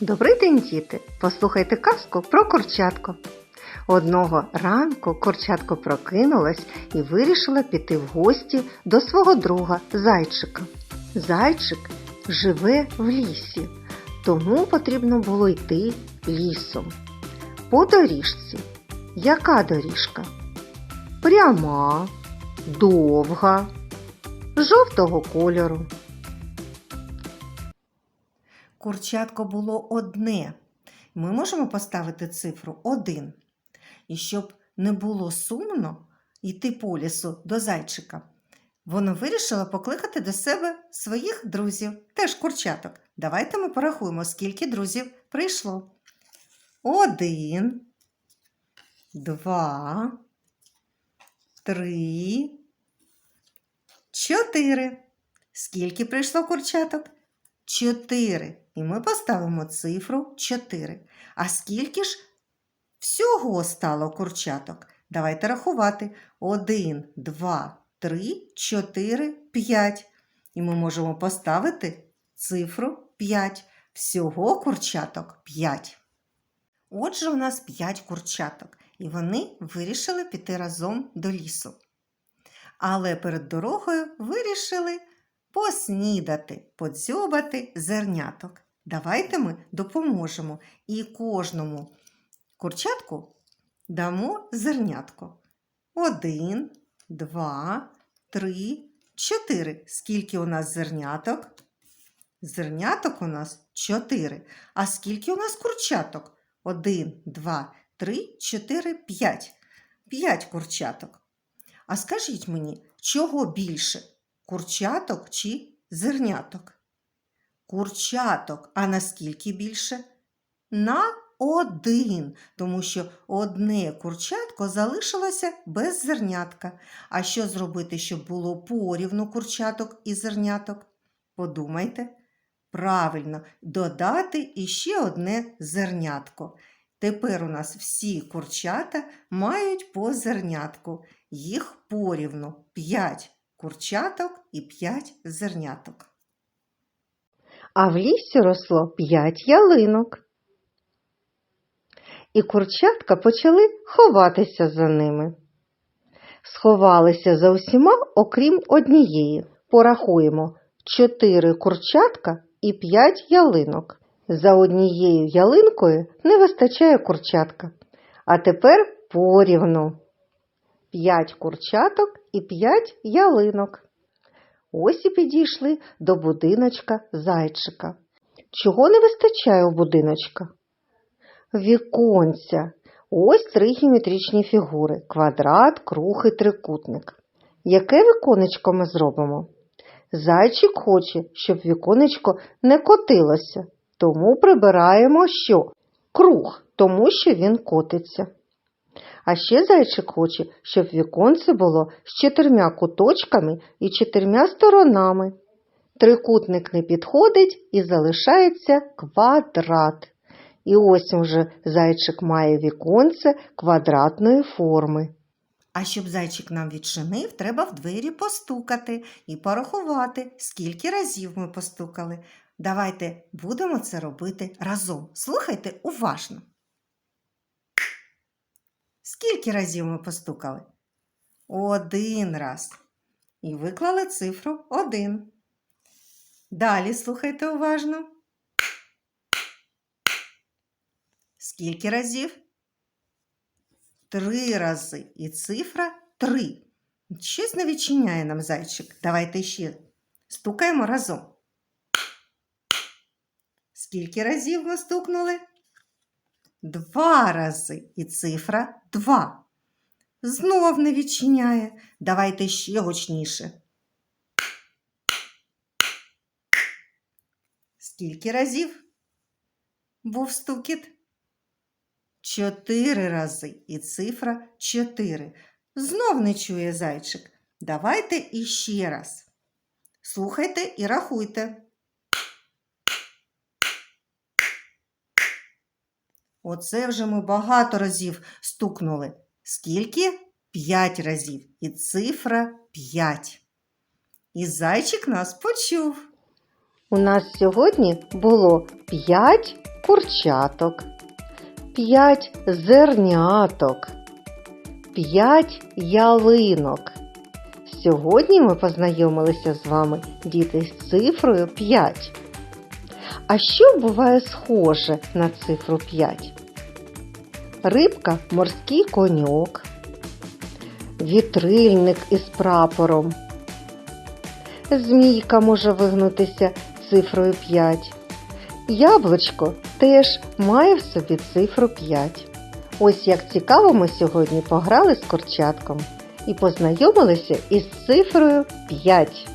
Добрий день, діти! Послухайте казку про курчатко. Одного ранку курчатко прокинулась і вирішила піти в гості до свого друга зайчика. Зайчик живе в лісі, тому потрібно було йти лісом. По доріжці. Яка доріжка? Пряма, довга, жовтого кольору. Курчатко було одне. Ми можемо поставити цифру 1. І щоб не було сумно йти по лісу до зайчика, воно вирішило покликати до себе своїх друзів, теж курчаток. Давайте ми порахуємо, скільки друзів прийшло. Один, два, три, чотири. Скільки прийшло курчаток? 4. І ми поставимо цифру 4. А скільки ж всього стало курчаток? Давайте рахувати. 1, 2, 3, 4, 5. І ми можемо поставити цифру 5. Всього курчаток 5. Отже, у нас 5 курчаток, і вони вирішили піти разом до лісу. Але перед дорогою вирішили поснідати, подзьобати зерняток. Давайте ми допоможемо і кожному курчатку дамо зернятко. Один, два, три, чотири. Скільки у нас зерняток? Зерняток у нас чотири. А скільки у нас курчаток? Один, два, три, чотири, п'ять. П'ять курчаток. А скажіть мені, чого більше? Курчаток чи зерняток? Курчаток, а наскільки більше? На один, тому що одне курчатко залишилося без зернятка. А що зробити, щоб було порівну курчаток і зерняток? Подумайте. Правильно, додати іще одне зернятко. Тепер у нас всі курчата мають по зернятку. Їх порівну 5 курчаток і 5 зерняток. А в лісі росло 5 ялинок. І курчатка почали ховатися за ними. Сховалися за усіма, окрім однієї. Порахуємо 4 курчатка і 5 ялинок. За однією ялинкою не вистачає курчатка. А тепер порівну. 5 курчаток і 5 ялинок. Ось і підійшли до будиночка зайчика. Чого не вистачає у будиночка? Віконця. Ось три геометричні фігури квадрат, круг і трикутник. Яке віконечко ми зробимо? Зайчик хоче, щоб віконечко не котилося, тому прибираємо що? Круг, тому що він котиться. А ще зайчик хоче, щоб віконце було з чотирма куточками і чотирма сторонами. Трикутник не підходить і залишається квадрат. І ось уже зайчик має віконце квадратної форми. А щоб зайчик нам відчинив, треба в двері постукати і порахувати, скільки разів ми постукали. Давайте будемо це робити разом. Слухайте уважно. Скільки разів ми постукали? Один раз. І виклали цифру один. Далі слухайте уважно. Скільки разів? Три рази. І цифра три. Щось не відчиняє нам зайчик. Давайте ще стукаємо разом. Скільки разів ми стукнули? Два рази. І цифра два. Знов не відчиняє. Давайте ще гучніше. Скільки разів був стукіт? Чотири рази. І цифра чотири. Знов не чує зайчик. Давайте іще раз. Слухайте і рахуйте. Оце вже ми багато разів стукнули. Скільки? П'ять разів. І цифра п'ять. І зайчик нас почув. У нас сьогодні було п'ять курчаток, 5 зерняток, 5 ялинок. Сьогодні ми познайомилися з вами, діти, з цифрою 5. А що буває схоже на цифру 5? Рибка морський коньок, вітрильник із прапором. Змійка може вигнутися цифрою 5. Яблучко теж має в собі цифру 5. Ось як цікаво ми сьогодні пограли з курчатком і познайомилися із цифрою 5.